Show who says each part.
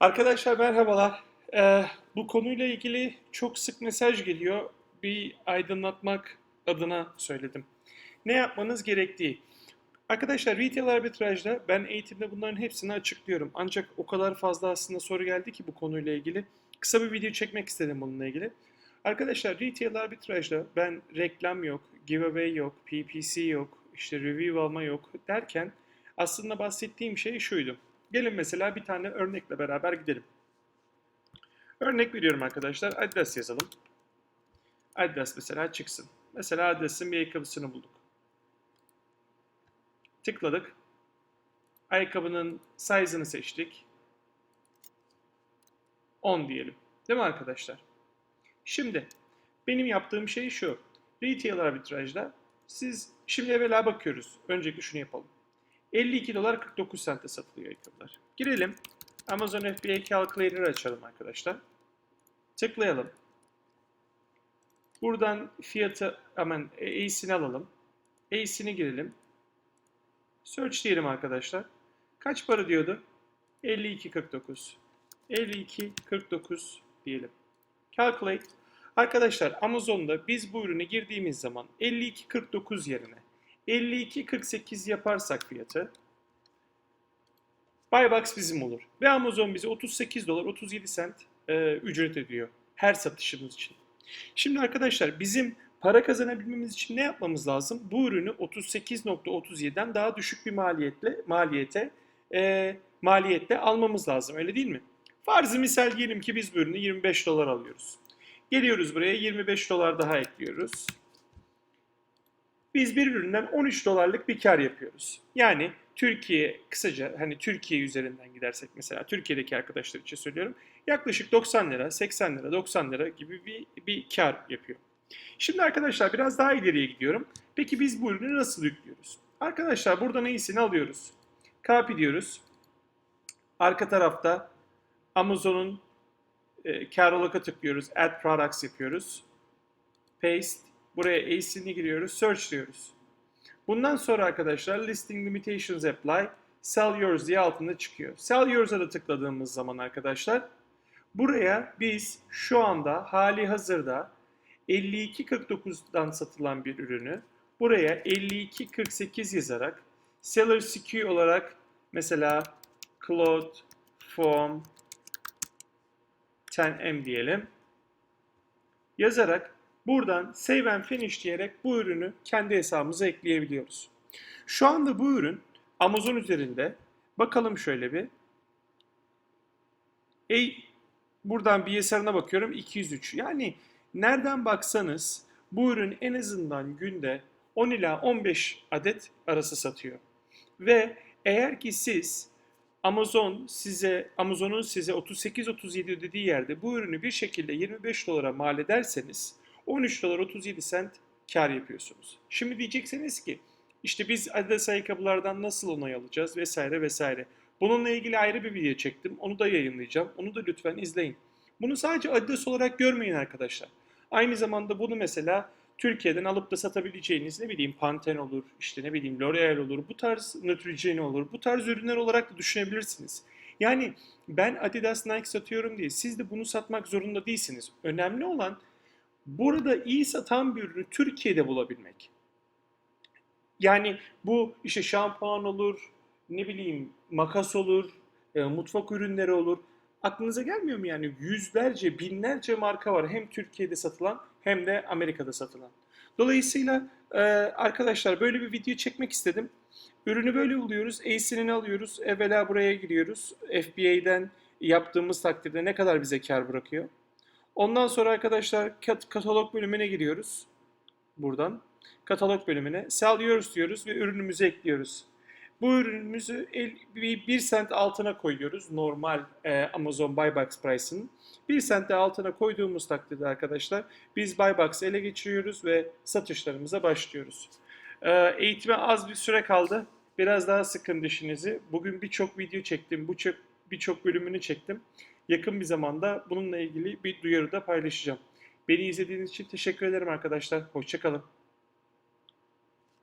Speaker 1: Arkadaşlar merhabalar. Ee, bu konuyla ilgili çok sık mesaj geliyor. Bir aydınlatmak adına söyledim. Ne yapmanız gerektiği. Arkadaşlar retail arbitrajda ben eğitimde bunların hepsini açıklıyorum. Ancak o kadar fazla aslında soru geldi ki bu konuyla ilgili. Kısa bir video çekmek istedim bununla ilgili. Arkadaşlar retail arbitrajda ben reklam yok, giveaway yok, PPC yok, işte review alma yok derken aslında bahsettiğim şey şuydu. Gelin mesela bir tane örnekle beraber gidelim. Örnek veriyorum arkadaşlar. Adidas yazalım. Adidas mesela çıksın. Mesela Adidas'ın bir ayakkabısını bulduk. Tıkladık. Ayakkabının size'ını seçtik. 10 diyelim. Değil mi arkadaşlar? Şimdi benim yaptığım şey şu. Retail arbitrajda siz şimdi evvela bakıyoruz. Öncelikle şunu yapalım. 52 dolar 49 sente satılıyor ayakkabılar. Girelim. Amazon FBA Calculator açalım arkadaşlar. Tıklayalım. Buradan fiyatı hemen Ace'ini alalım. Ace'ini girelim. Search diyelim arkadaşlar. Kaç para diyordu? 52.49. 52.49 diyelim. Calculate. Arkadaşlar Amazon'da biz bu ürünü girdiğimiz zaman 52.49 yerine 52.48 yaparsak fiyatı Buybox bizim olur. Ve Amazon bize 38 dolar 37 sent e, ücret ödüyor her satışımız için. Şimdi arkadaşlar bizim para kazanabilmemiz için ne yapmamız lazım? Bu ürünü 38.37'den daha düşük bir maliyetle maliyete e, maliyette almamız lazım. Öyle değil mi? Farzı misal diyelim ki biz bu ürünü 25 dolar alıyoruz. Geliyoruz buraya 25 dolar daha ekliyoruz biz bir üründen 13 dolarlık bir kar yapıyoruz. Yani Türkiye kısaca hani Türkiye üzerinden gidersek mesela Türkiye'deki arkadaşlar için söylüyorum. Yaklaşık 90 lira, 80 lira, 90 lira gibi bir, bir kar yapıyor. Şimdi arkadaşlar biraz daha ileriye gidiyorum. Peki biz bu ürünü nasıl yüklüyoruz? Arkadaşlar buradan iyisini alıyoruz. Copy diyoruz. Arka tarafta Amazon'un e, catalog'a tıklıyoruz. Add products yapıyoruz. Paste. Buraya AC'ni giriyoruz. Search diyoruz. Bundan sonra arkadaşlar listing limitations apply sell yours diye altında çıkıyor. Sell yours'a da tıkladığımız zaman arkadaşlar buraya biz şu anda hali hazırda 52.49'dan satılan bir ürünü buraya 52.48 yazarak seller SKU olarak mesela cloth form 10M diyelim yazarak Buradan Save and Finish diyerek bu ürünü kendi hesabımıza ekleyebiliyoruz. Şu anda bu ürün Amazon üzerinde bakalım şöyle bir. E, buradan BSR'ına bakıyorum 203. Yani nereden baksanız bu ürün en azından günde 10 ila 15 adet arası satıyor. Ve eğer ki siz Amazon size Amazon'un size 38-37 ödediği yerde bu ürünü bir şekilde 25 dolara mal ederseniz 13 dolar 37 sent kar yapıyorsunuz. Şimdi diyeceksiniz ki işte biz Adidas ayakkabılardan nasıl onay alacağız vesaire vesaire. Bununla ilgili ayrı bir video çektim. Onu da yayınlayacağım. Onu da lütfen izleyin. Bunu sadece Adidas olarak görmeyin arkadaşlar. Aynı zamanda bunu mesela Türkiye'den alıp da satabileceğiniz ne bileyim Pantene olur, işte ne bileyim L'Oreal olur, bu tarz Neutrogena olur, bu tarz ürünler olarak da düşünebilirsiniz. Yani ben Adidas Nike satıyorum diye siz de bunu satmak zorunda değilsiniz. Önemli olan burada iyi satan bir ürünü Türkiye'de bulabilmek. Yani bu işte şampuan olur, ne bileyim makas olur, e, mutfak ürünleri olur. Aklınıza gelmiyor mu yani yüzlerce, binlerce marka var hem Türkiye'de satılan hem de Amerika'da satılan. Dolayısıyla e, arkadaşlar böyle bir video çekmek istedim. Ürünü böyle buluyoruz. AC'ini alıyoruz. Evvela buraya giriyoruz. FBA'den yaptığımız takdirde ne kadar bize kar bırakıyor? Ondan sonra arkadaşlar kat katalog bölümüne giriyoruz. Buradan. Katalog bölümüne. Sell yours diyoruz ve ürünümüzü ekliyoruz. Bu ürünümüzü 1 sent altına koyuyoruz. Normal e, Amazon Buybox Price'ın. 1 sent altına koyduğumuz takdirde arkadaşlar biz Buybox'ı ele geçiriyoruz ve satışlarımıza başlıyoruz. E, eğitime az bir süre kaldı. Biraz daha sıkın dişinizi. Bugün birçok video çektim. Birçok birçok bölümünü çektim. Yakın bir zamanda bununla ilgili bir duyarı da paylaşacağım. Beni izlediğiniz için teşekkür ederim arkadaşlar. Hoşçakalın.